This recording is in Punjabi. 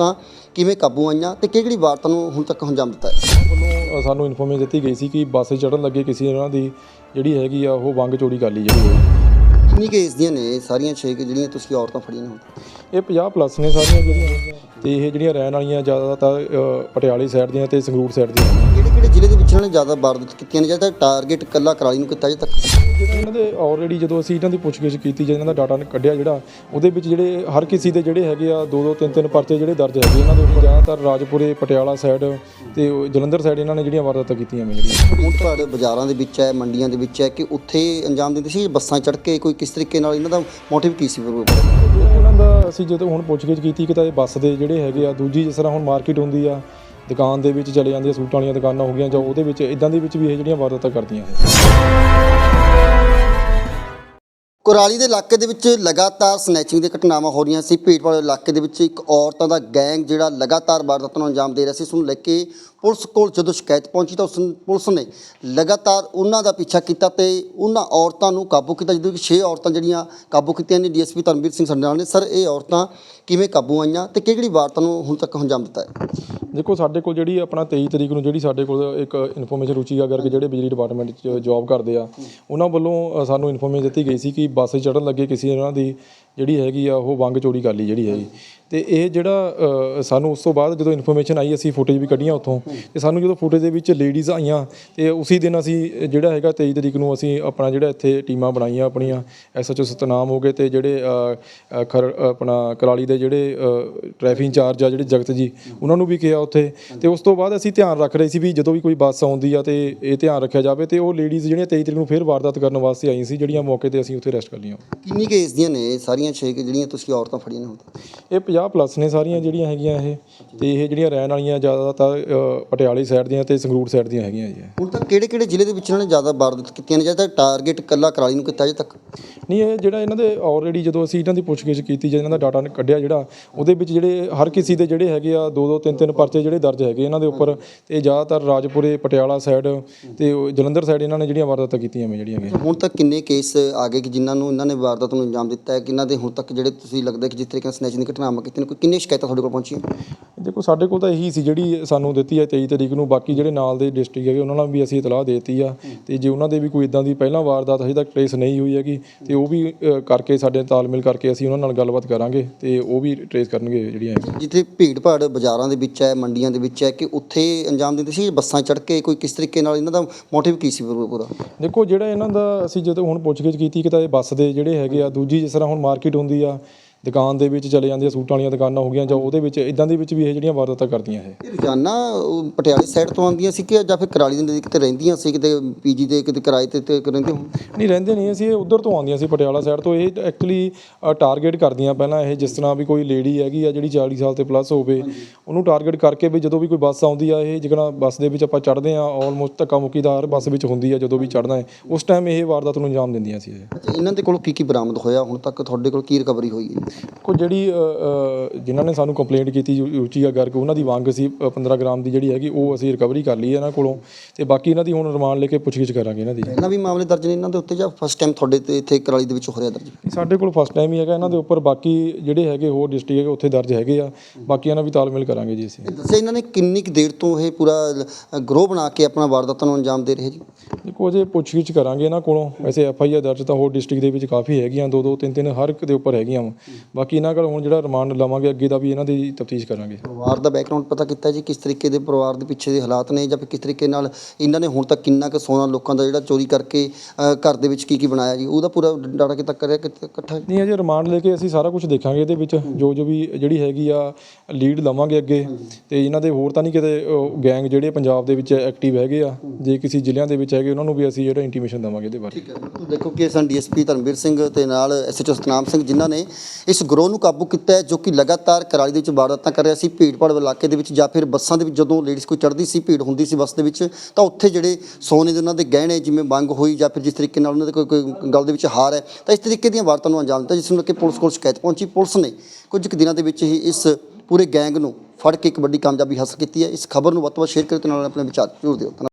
ਔਰਤਾਂ ਕਿਵੇਂ ਕਾਬੂ ਆਈਆਂ ਤੇ ਕਿਹੜੀ ਵਾਰਤਾ ਨੂੰ ਹੁਣ ਤੱਕ ਅੰਜਾਮ ਦਿੱਤਾ ਹੈ? ਵੱਲੋਂ ਸਾਨੂੰ ਇਨਫੋਰਮੇਸ਼ਨ ਦਿੱਤੀ ਗਈ ਸੀ ਕਿ ਬੱਸ ਚੜਨ ਲੱਗੇ ਕਿਸੇ ਇਹਨਾਂ ਦੀ ਜਿਹੜੀ ਹੈਗੀ ਆ ਉਹ ਵੰਗ ਚੋਰੀ ਕਰ ਲਈ ਜਿਹੜੀ ਹੈ ਕਿੰਨੀ ਕੇਸ ਦੀਆਂ ਨੇ ਸਾਰੀਆਂ ਛੇ ਕੁ ਜਿਹੜੀਆਂ ਤੁਸੀਂ ਔਰਤਾਂ ਫੜੀਆਂ ਨੇ? ਇਹ 50 ਪਲੱਸ ਨੇ ਸਾਰੀਆਂ ਜਿਹੜੀਆਂ। ਤੇ ਇਹ ਜਿਹੜੀਆਂ ਰਹਿਣ ਵਾਲੀਆਂ ਜ਼ਿਆਦਾਤਰ ਪਟਿਆਲੇ ਸਾਈਡ ਦੀਆਂ ਤੇ ਸੰਗਰੂਰ ਸਾਈਡ ਦੀਆਂ ਜ਼ਿਲ੍ਹੇ ਦੇ ਵਿੱਚ ਇਹਨਾਂ ਨੇ ਜ਼ਿਆਦਾ ਵਾਰਦਾਤ ਕੀਤੀਆਂ ਨੇ ਜਾਂ ਤਾਂ ਟਾਰਗੇਟ ਕੱਲਾ ਕਰਾਲੀ ਨੂੰ ਕੀਤਾ ਅਜੇ ਤੱਕ। ਜਿਹੜੇ ਇਹਨਾਂ ਦੇ ਆਲਰੇਡੀ ਜਦੋਂ ਅਸੀਂ ਇਹਨਾਂ ਦੀ ਪੁੱਛਗਿੱਛ ਕੀਤੀ ਜਾਂ ਇਹਨਾਂ ਦਾ ਡਾਟਾ ਕੱਢਿਆ ਜਿਹੜਾ ਉਹਦੇ ਵਿੱਚ ਜਿਹੜੇ ਹਰ ਕਿਸੇ ਦੇ ਜਿਹੜੇ ਹੈਗੇ ਆ ਦੋ ਦੋ ਤਿੰਨ ਤਿੰਨ ਪਰਚੇ ਜਿਹੜੇ ਦਰਜ ਹੈਗੇ ਇਹਨਾਂ ਦੇ ਉੱਪਰ ਜ਼ਿਆਦਾਤਰ ਰਾਜਪੁਰੇ ਪਟਿਆਲਾ ਸਾਈਡ ਤੇ ਜਲੰਧਰ ਸਾਈਡ ਇਹਨਾਂ ਨੇ ਜਿਹੜੀਆਂ ਵਾਰਦਾਤਾਂ ਕੀਤੀਆਂ ਮੈਂ ਜਿਹੜੀਆਂ। ਹੁਣ ਤੁਹਾਡੇ ਬਾਜ਼ਾਰਾਂ ਦੇ ਵਿੱਚ ਹੈ ਮੰਡੀਆਂ ਦੇ ਵਿੱਚ ਹੈ ਕਿ ਉੱਥੇ ਅੰਜਾਮ ਦਿੰਦੇ ਸੀ ਬੱਸਾਂ ਚੜ੍ਹ ਕੇ ਕੋਈ ਕਿਸ ਤਰੀਕੇ ਨਾਲ ਇਹਨਾਂ ਦਾ ਮੋਟਿਵ ਕੀ ਸੀ? ਇਹਨਾਂ ਦਾ ਅਸੀਂ ਜਦੋਂ ਹੁਣ ਪੁੱਛਗਿੱਛ ਕੀਤੀ ਕਿ ਤਾਂ ਇਹ ਬੱਸ ਦੇ ਜਿਹੜੇ ਹੈਗੇ ਆ ਦੂਜੀ ਜਿਸ ਤਰ੍ਹਾਂ ਹੁਣ ਮਾਰਕੀਟ ਹੁੰਦੀ ਆ ਦੁਕਾਨ ਦੇ ਵਿੱਚ ਚਲੇ ਜਾਂਦੇ ਸੂਟਾਂ ਵਾਲੀਆਂ ਦੁਕਾਨਾਂ ਹੋ ਗਈਆਂ ਜਾਂ ਉਹਦੇ ਵਿੱਚ ਇਦਾਂ ਦੇ ਵਿੱਚ ਵੀ ਇਹ ਜਿਹੜੀਆਂ ਵਾਰਦਾਤਾਂ ਕਰਦੀਆਂ ਇਹ ਕੁਰਾਲੀ ਦੇ ਇਲਾਕੇ ਦੇ ਵਿੱਚ ਲਗਾਤਾਰ ਸਨੈਚਿੰਗ ਦੀਆਂ ਘਟਨਾਵਾਂ ਹੋ ਰਹੀਆਂ ਸੀ। ਭੀੜ ਵਾਲੇ ਇਲਾਕੇ ਦੇ ਵਿੱਚ ਇੱਕ ਔਰਤਾਂ ਦਾ ਗੈਂਗ ਜਿਹੜਾ ਲਗਾਤਾਰ ਵਾਰਦਾਤਾਂ ਨੂੰ ਅੰਜਾਮ ਦੇ ਰਿਹਾ ਸੀ। ਉਸ ਨੂੰ ਲੈ ਕੇ ਪੁਲਿਸ ਕੋਲ ਜਦੋਂ ਸ਼ਿਕਾਇਤ ਪਹੁੰਚੀ ਤਾਂ ਉਸ ਪੁਲਿਸ ਨੇ ਲਗਾਤਾਰ ਉਹਨਾਂ ਦਾ ਪਿੱਛਾ ਕੀਤਾ ਤੇ ਉਹਨਾਂ ਔਰਤਾਂ ਨੂੰ ਕਾਬੂ ਕੀਤਾ। ਜਦੋਂ ਕਿ 6 ਔਰਤਾਂ ਜਿਹੜੀਆਂ ਕਾਬੂ ਕੀਤੀਆਂ ਨੇ, ਡੀਐਸਪੀ ਧਰਮਵੀਰ ਸਿੰਘ ਸਾਡੇ ਨਾਲ ਨੇ। ਸਰ, ਇਹ ਔਰਤਾਂ ਕਿਵੇਂ ਕਾਬੂ ਆਈਆਂ ਤੇ ਕਿਹੜੀ ਵਾਰਤਾ ਨੂੰ ਹੁਣ ਤੱਕ ਅੰਜਾਮ ਦਿੱਤਾ ਹੈ? ਦੇਖੋ ਸਾਡੇ ਕੋਲ ਜਿਹੜੀ ਆਪਣਾ 23 ਤਰੀਕ ਨੂੰ ਜਿਹੜੀ ਸਾਡੇ ਕੋਲ ਇੱਕ ਇਨਫੋਰਮੇਸ਼ਨ ਰੁਚੀਗਾ ਕਰਕੇ ਜਿਹੜੇ ਬਿਜਲੀ ਡਿਪਾਰਟਮੈਂਟ 'ਚ ਜੋਬ ਕਰਦੇ ਆ, ਉਹਨਾਂ ਵੱਲੋਂ ਸਾਨੂੰ ਇਨਫੋਰਮੇਸ਼ਨ ਦਿੱਤੀ ਗਈ ਸੀ ਕਿ ਬੱਸ ਚੜ੍ਹਨ ਲੱਗੇ ਕਿਸੇ ਉਹਨਾਂ ਦੀ ਜਿਹੜੀ ਹੈਗੀ ਆ, ਉਹ ਵੰਗ ਚੋਰੀ ਕਰ ਲਈ ਜਿਹੜੀ ਹੈਗੀ। ਅਤੇ ਇਹ ਜਿਹੜਾ ਸਾਨੂੰ ਉਸ ਤੋਂ ਬਾਅਦ ਜਦੋਂ ਇਨਫੋਰਮੇਸ਼ਨ ਆਈ, ਅਸੀਂ ਫੁਟੇਜ ਵੀ ਕੱਢੀਆਂ ਉੱਥੋਂ। ਅਤੇ ਸਾਨੂੰ ਜਦੋਂ ਫੁਟੇਜ ਦੇ ਵਿੱਚ ਲੇਡੀਜ਼ ਆਈਆਂ ਅਤੇ ਉਸੇ ਦਿਨ ਅਸੀਂ, ਜਿਹੜਾ ਹੈਗਾ ਤੇਈ ਤਰੀਕ ਨੂੰ ਅਸੀਂ ਆਪਣਾ ਜਿਹੜਾ ਇੱਥੇ ਟੀਮਾਂ ਬਣਾਈਆਂ ਆਪਣੀਆਂ। ਐਸਐਚਓ ਸਤਨਾਮ ਹੋ ਗਏ ਅਤੇ ਜਿਹੜੇ ਖਰ, ਆਪਣਾ ਕਰਾਲੀ ਦੇ ਜਿਹੜੇ ਟ੍ਰੈਫਿਕ ਇੰਚਾਰਜ ਆ, ਜਿਹੜੇ ਜਗਤ ਜੀ, ਉਹਨਾਂ ਨੂੰ ਵੀ ਕਿਹਾ ਉੱਥੇ। ਅਤੇ ਉਸ ਤੋਂ ਬਾਅਦ ਅਸੀਂ ਧਿਆਨ ਰੱਖ ਰਹੇ ਸੀ ਵੀ ਜਦੋਂ ਵੀ ਕੋਈ ਬੱਸ ਆਉਂਦੀ ਆ ਅਤੇ ਇਹ ਧਿਆਨ ਰੱਖਿਆ ਜਾਵੇ ਅਤੇ ਉਹ ਲੇਡੀਜ਼ ਜਿਹੜੀਆਂ ਤੇਈ ਤਰੀਕ ਨੂੰ ਫਿਰ ਵਾਰਦਾਤ ਕਰਨ ਵਾਸਤੇ ਆਈਆਂ ਸੀ, ਜਿਹੜੀਆਂ ਮੌਕੇ ਤੇ ਅਸੀਂ ਉੱਥੇ ਅਰੈਸਟ ਕਰ ਲਈਆਂ। ਕਿੰਨੀ ਕੇਸ ਦੀਆਂ ਨੇ ਸਾਰੀਆਂ ਸਾਰੀਆਂ ਛੇ ਕੁ ਜਿਹੜੀਆਂ ਤੁਸੀਂ ਔਰਤਾਂ ਫੜੀਆਂ ਨੇ ਹੁਣ ਤੱਕ? ਇਹ 50 ਪਲੱਸ ਨੇ ਸਾਰੀਆਂ ਜਿਹੜੀਆਂ ਹੈਗੀਆਂ ਇਹ। ਤੇ ਇਹ ਜਿਹੜੀਆਂ ਰਹਿਣ ਵਾਲੀਆਂ ਜ਼ਿਆਦਾਤਰ ਅ, ਪਟਿਆਲੇ ਸਾਈਡ ਦੀਆਂ ਤੇ ਸੰਗਰੂਰ ਸਾਈਡ ਦੀਆਂ ਹੈਗੀਆਂ ਜੀ ਹੁਣ ਤੱਕ ਕਿਹੜੇ ਕਿਹੜੇ ਜ਼ਿਲ੍ਹੇ ਦੇ ਵਿੱਚ ਇਹਨਾਂ ਨੇ ਜ਼ਿਆਦਾ ਵਾਰਦਾਤ ਕੀਤੀਆਂ ਨੇ ਜਾਂ ਤਾਂ ਟਾਰਗੇਟ ਕੱਲਾ ਕਰਾਲੀ ਨੂੰ ਕੀਤਾ ਅਜੇ ਤੱਕ? ਨਹੀਂ ਇਹ ਜਿਹੜਾ ਇਹਨਾਂ ਦੇ ਆਲਰੇਡੀ ਜਦੋਂ ਅਸੀਂ ਇਹਨਾਂ ਦੀ ਪੁੱਛਗਿੱਛ ਕੀਤੀ ਜਾਂ ਇਹਨਾਂ ਦਾ ਡਾਟਾ ਕੱਢਿਆ ਜਿਹੜਾ ਉਹਦੇ ਵਿੱਚ ਜਿਹੜੇ ਹਰ ਕਿਸੇ ਦੇ ਜਿਹੜੇ ਹੈਗੇ ਆ ਦੋ ਦੋ ਤਿੰਨ ਤਿੰਨ ਪਰਚੇ ਜਿਹੜੇ ਦਰਜ ਹੈਗੇ ਇਹਨਾਂ ਦੇ ਉੱਪਰ। ਤੇ ਜ਼ਿਆਦਾਤਰ ਰਾਜਪੁਰੇ ਪਟਿਆਲਾ ਸਾਈਡ ਤੇ ਉਹ ਜਲੰਧਰ ਸਾਈਡ ਇਹਨਾਂ ਨੇ ਜਿਹੜੀਆਂ ਵਾਰਦਾਤਾਂ ਕੀਤੀਆਂ ਮੈਂ ਜਿਹੜੀਆਂ ਹੈਗੀਆਂ। ਹੁਣ ਤੱਕ ਕਿੰਨੇ ਕੇਸ ਆ ਗਏ ਕਿ ਜਿਨ੍ਹਾਂ ਨੂੰ ਇਹਨਾਂ ਨੇ ਵਾਰਦਾਤ ਨੂੰ ਅੰਜਾਮ ਦਿੱਤਾ ਹੈ ਕਿ ਇਹਨਾਂ ਦੇ ਹੁਣ ਤੱਕ ਜਿਹੜੇ ਤੁਸੀਂ ਲੱਗਦਾ ਕਿ ਜਿਸ ਤਰੀਕੇ ਨਾਲ ਸਨੈਚਿੰਗ ਦੀ ਘਟਨਾਵਾਂ ਕੀਤੀਆਂ ਨੇ ਕੋਈ ਕਿੰਨੇ ਸ਼ਿਕਾਇਤਾਂ ਤੁਹਾਡੇ ਕੋਲ ਪਹੁੰਚੀਆਂ? ਦੇਖੋ ਸਾਡੇ ਕੋਲ ਤਾਂ ਇਹੀ ਸੀ ਜਿਹੜੀ ਸਾਨੂੰ ਦਿੱਤੀ ਹੈ 23 ਤਰੀਕ ਨੂੰ। ਬਾਕੀ ਜਿਹੜੇ ਨਾਲ ਦੇ ਡਿਸਟ੍ਰਿਕਟ ਹੈਗੇ ਉਹਨਾਂ ਨਾਲ ਵੀ ਅਸੀਂ ਇਤਲਾਹ ਦੇਤੀ ਆ। ਤੇ ਜੇ ਉਹਨਾਂ ਦੇ ਵੀ ਕੋਈ ਇਦਾਂ ਦੀ ਪਹਿਲਾਂ ਵਾਰਦਾਤ ਹਜੇ ਤੱਕ ਟ੍ਰੇਸ ਨਹੀਂ ਹੋਈ ਹੈਗੀ ਤੇ ਉਹ ਵੀ ਅ, ਕਰਕੇ ਸਾਡੇ ਤਾਲਮੇਲ ਕਰਕੇ ਅਸੀਂ ਉਹਨਾਂ ਨਾਲ ਗੱਲਬਾਤ ਕਰਾਂਗੇ ਤੇ ਉਹ ਵੀ ਟ੍ਰੇਸ ਕਰਨਗੇ ਜਿਹੜੀਆਂ ਹੈਗੀਆਂ ਜਿੱਥੇ ਭੀੜ ਭਾੜ ਬਾਜ਼ਾਰਾਂ ਦੇ ਵਿੱਚ ਹੈ ਮੰਡੀਆਂ ਦੇ ਵਿੱਚ ਹੈ ਕਿ ਉੱਥੇ ਅੰਜਾਮ ਦਿੰਦੇ ਸੀ ਬੱਸਾਂ ਚੜ੍ਹ ਕੇ ਕੋਈ ਕਿਸ ਤਰੀਕੇ ਨਾਲ ਇਹਨਾਂ ਦਾ ਮੋਟਿਵ ਕੀ ਸੀ ਪੂਰਾ ਪੂਰਾ? ਦੇਖੋ ਜਿਹੜਾ ਇਹਨਾਂ ਦਾ ਅਸੀਂ ਜਦੋਂ ਹੁਣ ਪੁੱਛਗਿੱਛ ਕੀਤੀ ਕਿ ਤਾਂ ਇਹ ਬੱਸ ਦੇ ਜਿਹੜੇ ਹੈਗੇ ਆ ਦੂਜੀ ਜਿਸ ਤਰ੍ਹਾਂ ਹੁਣ ਮਾਰਕੀਟ ਹੁੰਦੀ ਆ ਦੁਕਾਨ ਦੇ ਵਿੱਚ ਚਲੇ ਜਾਂਦੀਆਂ ਸੂਟਾਂ ਵਾਲੀਆਂ ਦੁਕਾਨਾਂ ਹੋ ਗਈਆਂ ਜਾਂ ਉਹਦੇ ਵਿੱਚ ਇਦਾਂ ਦੇ ਵਿੱਚ ਵੀ ਇਹ ਜਿਹੜੀਆਂ ਵਾਰਦਾਤਾਂ ਕਰਦੀਆਂ ਇਹ। ਇਹ ਰੋਜ਼ਾਨਾ ਉਹ ਪਟਿਆਲੇ ਸਾਈਡ ਤੋਂ ਆਉਂਦੀਆਂ ਸੀ ਕਿ ਜਾਂ ਫਿਰ ਕਰਾਲੀ ਦੇ ਕਿਤੇ ਰਹਿੰਦੀਆਂ ਸੀ ਕਿਤੇ ਪੀਜੀ ਦੇ ਕਿਤੇ ਕਿਰਾਏ ਤੇ ਤੇ ਰਹਿੰਦੇ ਹੋ ਨਹੀਂ ਰਹਿੰਦੇ ਨਹੀਂ ਅਸੀਂ ਇਹ ਉਧਰ ਤੋਂ ਆਉਂਦੀਆਂ ਸੀ ਪਟਿਆਲਾ ਸਾਈਡ ਤੋਂ। ਇਹ ਐਕਚੁਅਲੀ ਟਾਰਗੇਟ ਕਰਦੀਆਂ ਪਹਿਲਾਂ ਇਹ ਜਿਸ ਤਰ੍ਹਾਂ ਵੀ ਕੋਈ ਲੇਡੀ ਹੈਗੀ ਆ ਜਿਹੜੀ 40 ਸਾਲ ਤੇ ਪਲੱਸ ਹੋਵੇ ਉਹਨੂੰ ਟਾਰਗੇਟ ਕਰਕੇ ਵੀ ਜਦੋਂ ਵੀ ਕੋਈ ਬੱਸ ਆਉਂਦੀ ਆ ਇਹ ਜਿਹੜਾ ਬੱਸ ਦੇ ਵਿੱਚ ਆਪਾਂ ਚੜ੍ਹਦੇ ਆ ਆਲਮੋਸਟ ਧੱਕਾ ਮੁੱਕੀ ਦਾ ਹਰ ਬੱਸ ਵਿੱਚ ਹੁੰਦੀ ਆ ਜਦੋਂ ਵੀ ਚੜ੍ਹਨਾ ਹੈ ਉਸ ਟਾਈਮ ਇਹ ਵਾਰਦਾਤ ਨੂੰ ਅੰਜਾਮ ਦਿੰਦੀਆਂ ਸੀ ਇਹ। ਅੱਛਾ ਇਹਨਾਂ ਦੇ ਕੋਲ ਕੀ ਕੀ ਬਰਾਮਦ ਹੋਇਆ? ਹੁਣ ਤੱਕ ਤੁਹਾਡੇ ਕੋਲ ਕੀ ਰਿਕਵਰੀ ਹੋਈ ਹੈ? ਕੋ ਜਿਹੜੀ ਜਿਨ੍ਹਾਂ ਨੇ ਸਾਨੂੰ ਕੰਪਲੇਂਟ ਕੀਤੀ ਯੂ- ਰੁਚੀਆ ਗਰਗ ਉਹਨਾਂ ਦੀ ਮੰਗ ਸੀ ਅ, 15 ਗ੍ਰਾਮ ਦੀ ਜਿਹੜੀ ਹੈਗੀ ਉਹ ਅਸੀਂ ਰਿਕਵਰੀ ਕਰ ਲਈ ਹੈ ਇਹਨਾਂ ਕੋਲੋਂ। ਤੇ ਬਾਕੀ ਇਹਨਾਂ ਦੀ ਹੁਣ ਰਿਮਾਂਡ ਲੈ ਕੇ ਪੁੱਛਗਿੱਛ ਕਰਾਂਗੇ ਇਹਨਾਂ ਦੀ। ਪਹਿਲਾਂ ਵੀ ਮਾਮਲੇ ਦਰਜ ਨੇ ਇਹਨਾਂ ਦੇ ਉੱਤੇ ਜਾਂ ਫਸਟ ਟਾਈਮ ਤੁਹਾਡੇ ਤੇ ਇੱਥੇ ਕਰਾਲੀ ਦੇ ਵਿੱਚ ਹੋ ਰਿਹਾ ਦਰਜ? ਸਾਡੇ ਕੋਲ ਫਸਟ ਟਾਈਮ ਹੀ ਹੈਗਾ ਇਹਨਾਂ ਦੇ ਉੱਪਰ ਬਾਕੀ ਜਿਹੜੇ ਹੈਗੇ ਹੋਰ ਡਿਸਟ੍ਰਿਕਟ ਹੈਗੇ ਉੱਥੇ ਦਰਜ ਹੈਗੇ ਆ। ਬਾਕੀ ਇਹਨਾਂ ਵੀ ਤਾਲਮੇਲ ਕਰਾਂਗੇ ਜੀ ਅਸੀਂ। ਦੱਸਿਆ ਇਹਨਾਂ ਨੇ ਕਿੰਨੀ ਕੁ ਦੇਰ ਤੋਂ ਇਹ ਪੂਰਾ ਗਰੋਹ ਬਣਾ ਕੇ ਆਪਣਾ ਵਾਰਦਾਤਾਂ ਨੂੰ ਅੰਜਾਮ ਦੇ ਰਹੇ ਜੀ? ਦੇਖੋ ਅਜੇ ਪੁੱਛਗਿੱਛ ਕਰਾਂਗੇ ਇਹਨਾਂ ਕੋਲੋਂ। ਵੈਸੇ ਐਫ ਆਈ ਆਰ ਦਰਜ ਤਾਂ ਹੋਰ ਡਿਸਟ੍ਰਿਕਟ ਦੇ ਵਿੱਚ ਕਾਫੀ ਹੈਗੀਆਂ ਦੋ ਦੋ ਤਿੰਨ ਤਿੰਨ ਹਰ ਇੱਕ ਦੇ ਉੱਪਰ ਹੈਗੀਆਂ। ਬਾਕੀ ਇਹਨਾਂ ਕੋਲ ਹੁਣ ਜਿਹੜਾ ਰਿਮਾਂਡ ਲਵਾਂਗੇ ਅੱਗੇ ਦਾ ਵੀ ਇਹਨਾਂ ਦੀ ਤਫਤੀਸ਼ ਕਰਾਂਗੇ। ਪਰਿਵਾਰ ਦਾ ਬੈਕਗ੍ਰਾਉਂਡ ਪਤਾ ਕੀਤਾ ਜੀ ਕਿਸ ਤਰੀਕੇ ਦੇ ਪਰਿਵਾਰ ਦੇ ਪਿੱਛੇ ਦੇ ਹਾਲਾਤ ਨੇ ਜਾਂ ਫਿਰ ਕਿਸ ਤਰੀਕੇ ਨਾਲ ਇਹਨਾਂ ਨੇ ਹੁਣ ਤੱਕ ਕਿੰਨਾ ਕੁ ਸੋਨਾ ਲੋਕਾਂ ਦਾ ਜਿਹੜਾ ਚੋਰੀ ਕਰਕੇ ਅ, ਘਰ ਦੇ ਵਿੱਚ ਕੀ ਕੀ ਬਣਾਇਆ ਜੀ ਉਹਦਾ ਪੂਰਾ ਡਾਟਾ ਕਿਤਾ ਕਰਿਆ ਕਿਤੇ ਇਕੱਠਾ? ਨਹੀਂ ਅਜੇ ਰਿਮਾਂਡ ਲੈ ਕੇ ਅਸੀਂ ਸਾਰਾ ਕੁਝ ਦੇਖਾਂਗੇ ਇਹਦੇ ਵਿੱਚ ਜੋ ਜੋ ਵੀ ਜਿਹੜੀ ਹੈਗੀ ਆ ਲੀਡ ਲਵਾਂਗੇ ਅੱਗੇ। ਤੇ ਇਹਨਾਂ ਦੇ ਹੋਰ ਤਾਂ ਨਹੀਂ ਕਿਤੇ ਗੈਂਗ ਜਿਹੜੇ ਪੰਜਾਬ ਦੇ ਵਿੱਚ ਐਕਟਿਵ ਹੈਗੇ ਆ ਜੇ ਕਿਸੇ ਜ਼ਿਲ੍ਹਿਆਂ ਦੇ ਵਿੱਚ ਹੈਗੇ ਉਹਨਾਂ ਨੂੰ ਵੀ ਅਸੀਂ ਜਿਹੜਾ ਇੰਟੀਮੇਸ਼ਨ ਦੇਵਾਂਗੇ ਇਹਦੇ ਬਾਰੇ। ਦੇਖੋ ਕਿ ਸਨ ਡੀਐਸਪੀ ਧਰਮਵੀਰ ਸਿੰਘ ਤੇ ਨਾਲ ਐਸਐਚਓ ਸਤਨਾਮ ਸਿੰਘ ਜਿਨ੍ਹਾਂ ਨੇ ਇਸ ਗਰੋਹ ਨੂੰ ਕਾਬੂ ਕੀਤਾ ਹੈ, ਜੋ ਕਿ ਲਗਾਤਾਰ ਕਰਾਲੀ ਦੇ ਵਿੱਚ ਵਾਰਦਾਤਾਂ ਕਰ ਰਿਹਾ ਸੀ, ਭੀੜਭਾੜ ਇਲਾਕੇ ਦੇ ਵਿੱਚ ਜਾਂ ਫਿਰ ਬੱਸਾਂ ਦੇ ਵਿੱਚ ਜਦੋਂ ਲੇਡੀਜ਼ ਕੋਈ ਚੜ੍ਹਦੀ ਸੀ, ਭੀੜ ਹੁੰਦੀ ਸੀ ਬੱਸ ਦੇ ਵਿੱਚ, ਤਾਂ ਉੱਥੇ ਜਿਹੜੇ ਸੋਨੇ ਦੇ ਉਹਨਾਂ ਦੇ ਗਹਿਣੇ ਜਿਵੇਂ ਮੰਗ ਹੋਈ ਜਾਂ ਫਿਰ ਜਿਸ ਤਰੀਕੇ ਨਾਲ ਉਹਨਾਂ ਦੇ ਕੋਈ ਕੋਈ ਗੱਲ ਦੇ ਵਿੱਚ ਹਾਰ ਹੈ, ਤਾਂ ਇਸ ਤਰੀਕੇ ਦੀਆਂ ਵਾਰਤਾਂ ਨੂੰ ਅੰਜਾਮ ਦਿੱਤਾ, ਜਿਸ ਨੂੰ ਲੈ ਕੇ ਪੁਲਿਸ ਕੋਲ ਸ਼ਿਕਾਇਤ ਪਹੁੰਚੀ। ਪੁਲਿਸ ਨੇ ਕੁਝ ਕੁ ਦਿਨਾਂ ਦੇ ਵਿੱਚ ਹੀ ਇਸ ਪੂਰੇ ਗੈਂਗ ਨੂੰ ਫੜ ਕੇ ਇੱਕ ਵੱਡੀ ਕਾਮਯਾਬੀ ਹਾਸਲ ਕੀਤੀ ਹੈ। ਇਸ ਖਬਰ ਨੂੰ ਵੱਧ ਤੋਂ ਵੱਧ ਸ਼ੇਅਰ ਕਰੋ ਤੇ ਨਾਲ ਆਪਣੇ ਵਿਚਾਰ ਜ਼ਰੂਰ ਦਿਓ। ਧੰਨਵਾਦ